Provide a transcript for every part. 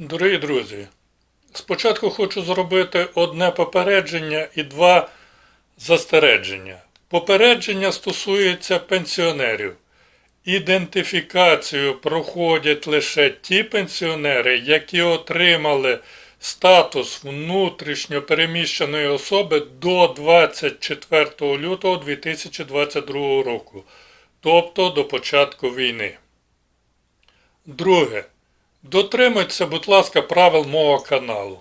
Дорогі друзі, спочатку хочу зробити одне попередження і два застереження. Попередження стосується пенсіонерів. Ідентифікацію проходять лише ті пенсіонери, які отримали статус внутрішньо переміщеної особи до 24 лютого 2022 року, тобто до початку війни. Друге. Дотримуйтеся, будь ласка, правил мого каналу.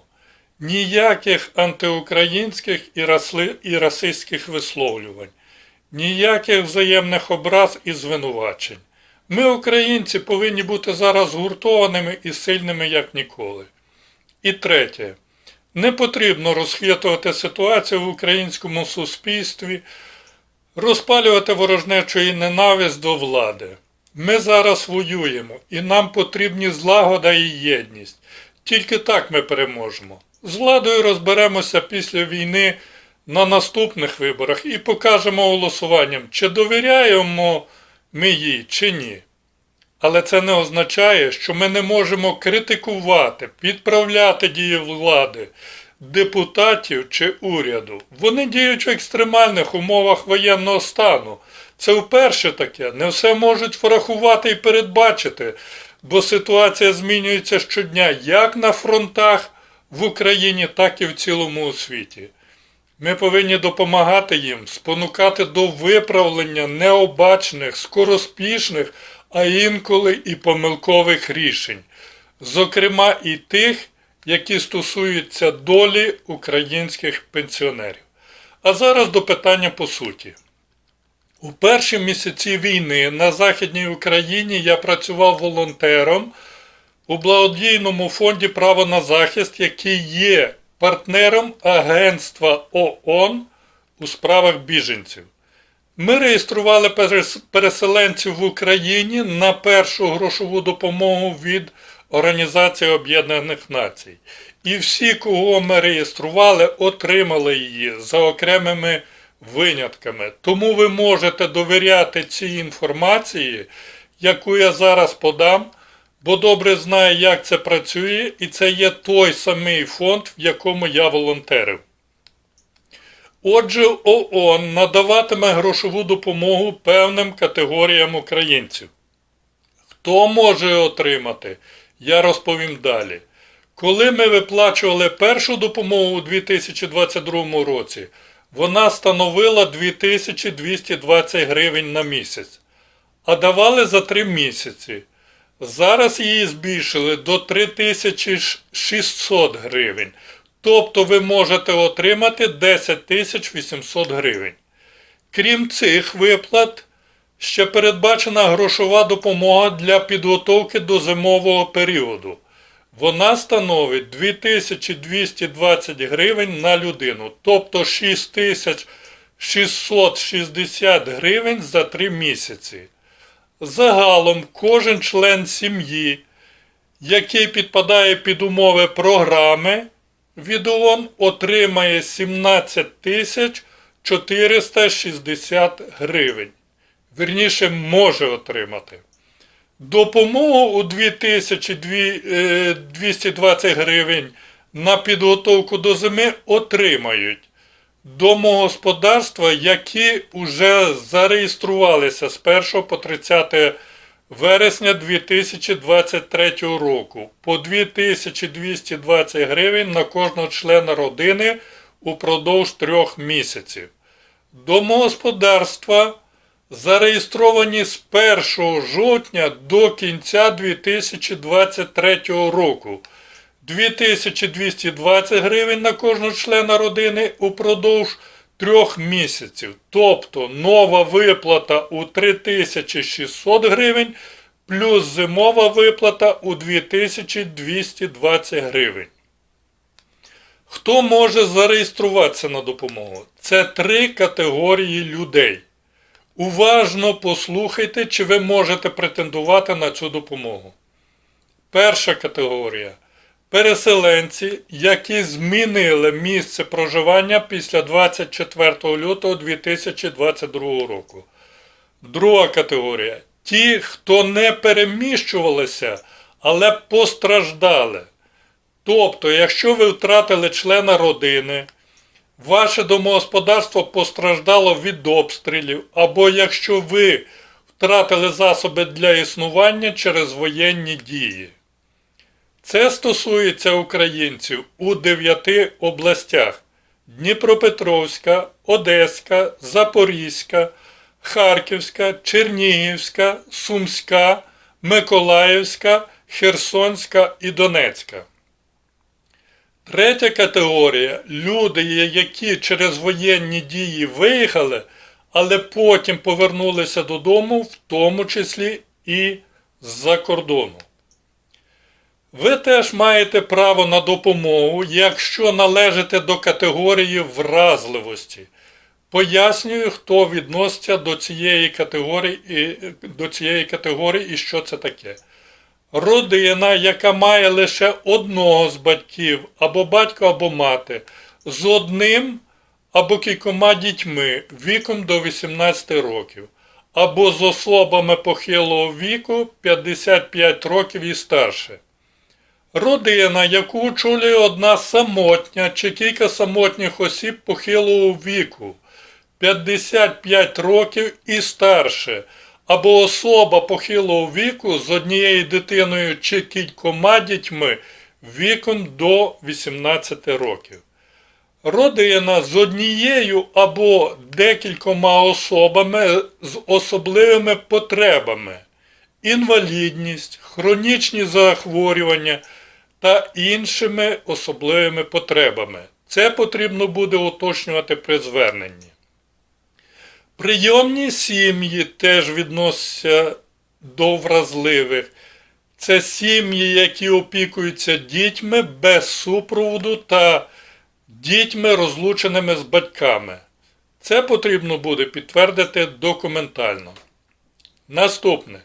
Ніяких антиукраїнських і, расли, і расистських висловлювань, ніяких взаємних образ і звинувачень. Ми, українці, повинні бути зараз згуртованими і сильними, як ніколи. І третє. Не потрібно розхвітувати ситуацію в українському суспільстві, розпалювати ворожнечу і ненависть до влади. Ми зараз воюємо, і нам потрібні злагода і єдність. Тільки так ми переможемо. З владою розберемося після війни на наступних виборах і покажемо голосуванням, чи довіряємо ми їй, чи ні. Але це не означає, що ми не можемо критикувати, підправляти дії влади, депутатів чи уряду. Вони діють в екстремальних умовах воєнного стану. Це вперше таке. Не все можуть врахувати і передбачити, бо ситуація змінюється щодня як на фронтах в Україні, так і в цілому у світі. Ми повинні допомагати їм, спонукати до виправлення необачних, скороспішних, а інколи і помилкових рішень, зокрема і тих, які стосуються долі українських пенсіонерів. А зараз до питання по суті. У перші місяці війни на Західній Україні я працював волонтером у благодійному фонді Право на захист, який є партнером Агентства ООН у справах біженців. Ми реєстрували переселенців в Україні на першу грошову допомогу від Організації Об'єднаних Націй. І всі, кого ми реєстрували, отримали її за окремими винятками. Тому ви можете довіряти цій інформації, яку я зараз подам, бо добре знаю, як це працює, і це є той самий фонд, в якому я волонтерив. Отже, ООН надаватиме грошову допомогу певним категоріям українців. Хто може отримати, я розповім далі. Коли ми виплачували першу допомогу у 2022 році, вона становила 2220 гривень на місяць, а давали за 3 місяці. Зараз її збільшили до 3600 гривень. Тобто ви можете отримати 10 800 гривень. Крім цих виплат, ще передбачена грошова допомога для підготовки до зимового періоду. Вона становить 2220 гривень на людину, тобто 6660 гривень за 3 місяці. Загалом кожен член сім'ї, який підпадає під умови програми від ООН, отримає 17 тисяч 460 гривень. Вірніше, може отримати. Допомогу у 2220 гривень на підготовку до зими отримають домогосподарства, які вже зареєструвалися з 1 по 30 вересня 2023 року по 2220 гривень на кожного члена родини упродовж трьох місяців. Домогосподарства зареєстровані з 1 жовтня до кінця 2023 року. 2220 гривень на кожного члена родини упродовж трьох місяців. Тобто нова виплата у 3600 гривень плюс зимова виплата у 2220 гривень. Хто може зареєструватися на допомогу? Це три категорії людей. Уважно послухайте, чи ви можете претендувати на цю допомогу. Перша категорія переселенці, які змінили місце проживання після 24 лютого 2022 року. Друга категорія ті, хто не переміщувалися, але постраждали. Тобто, якщо ви втратили члена родини, ваше домогосподарство постраждало від обстрілів, або якщо ви втратили засоби для існування через воєнні дії. Це стосується українців у дев'яти областях: Дніпропетровська, Одеська, Запорізька, Харківська, Чернігівська, Сумська, Миколаївська, Херсонська і Донецька. Третя категорія люди, які через воєнні дії виїхали, але потім повернулися додому, в тому числі і з-за кордону. Ви теж маєте право на допомогу, якщо належите до категорії вразливості. Пояснюю, хто відноситься до цієї категорії до цієї категорії і що це таке. Родина, яка має лише одного з батьків, або батько, або мати, з одним або кількома дітьми віком до 18 років, або з особами похилого віку 55 років і старше. Родина, яку очолює одна самотня чи кілька самотніх осіб похилого віку 55 років і старше, або особа похилого віку з однією дитиною чи кількома дітьми віком до 18 років. Родина з однією або декількома особами з особливими потребами, інвалідність, хронічні захворювання та іншими особливими потребами. Це потрібно буде уточнювати при зверненні. Прийомні сім'ї теж відносяться до вразливих. Це сім'ї, які опікуються дітьми без супроводу та дітьми, розлученими з батьками. Це потрібно буде підтвердити документально. Наступне.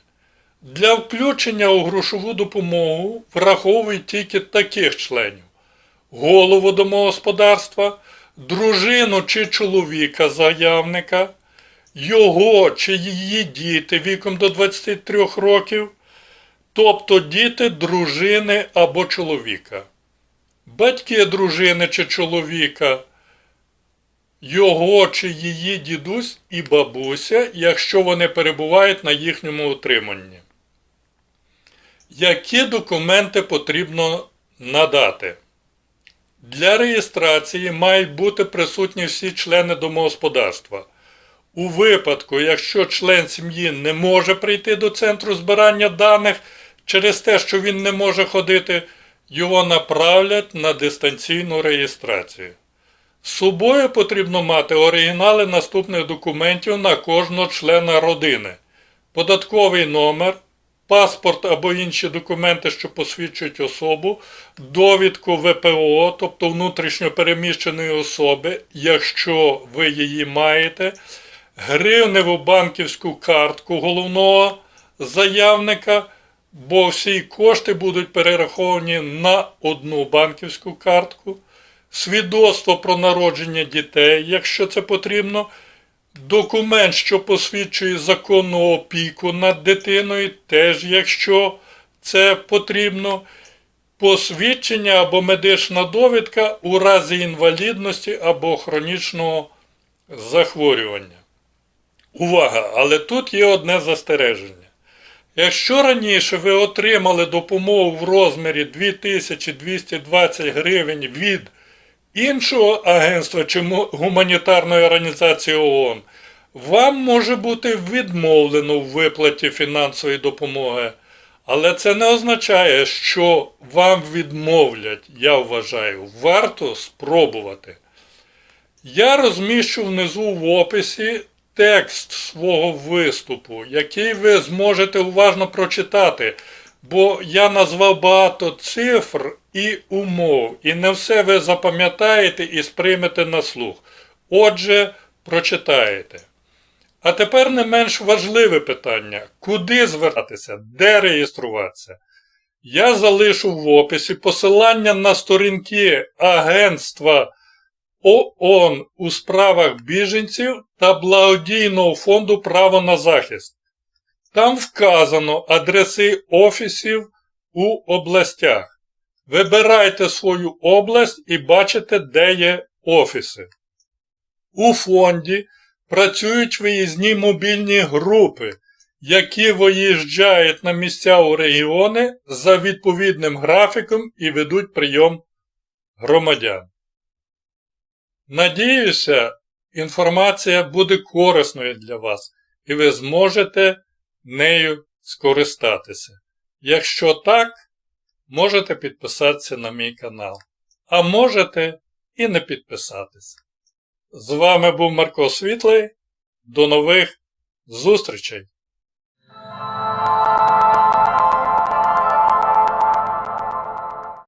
Для включення у грошову допомогу враховують тільки таких членів: голову домогосподарства, дружину чи чоловіка заявника, його чи її діти віком до 23 років, тобто діти дружини або чоловіка, батьки дружини чи чоловіка, його чи її дідусь і бабуся, якщо вони перебувають на їхньому утриманні. Які документи потрібно надати? Для реєстрації мають бути присутні всі члени домогосподарства. У випадку, якщо член сім'ї не може прийти до центру збирання даних через те, що він не може ходити, його направлять на дистанційну реєстрацію. З собою потрібно мати оригінали наступних документів на кожного члена родини, податковий номер, паспорт або інші документи, що посвідчують особу, довідку ВПО, тобто внутрішньо переміщеної особи, якщо ви її маєте, гривневу банківську картку головного заявника, бо всі кошти будуть перераховані на одну банківську картку, свідоцтво про народження дітей, якщо це потрібно, документ, що посвідчує законну опіку над дитиною, теж якщо це потрібно, посвідчення або медична довідка у разі інвалідності або хронічного захворювання. Увага! Але тут є одне застереження. Якщо раніше ви отримали допомогу в розмірі 2220 гривень від іншого агентства чи гуманітарної організації ООН, вам може бути відмовлено в виплаті фінансової допомоги. Але це не означає, що вам відмовлять, я вважаю, варто спробувати. Я розміщу внизу в описі текст свого виступу, який ви зможете уважно прочитати, бо я назвав багато цифр і умов, і не все ви запам'ятаєте і сприймете на слух. Отже, прочитаєте. А тепер не менш важливе питання: куди звертатися, де реєструватися? Я залишу в описі посилання на сторінки Агентства ООН у справах біженців та благодійного фонду Право на захист. Там вказано адреси офісів у областях. Вибирайте свою область і бачите, де є офіси. У фонді працюють виїзні мобільні групи, які виїжджають на місця у регіони за відповідним графіком і ведуть прийом громадян. Надіюся, інформація буде корисною для вас, і ви зможете нею скористатися. Якщо так, можете підписатися на мій канал, а можете і не підписатися. З вами був Марко Світлий. До нових зустрічей!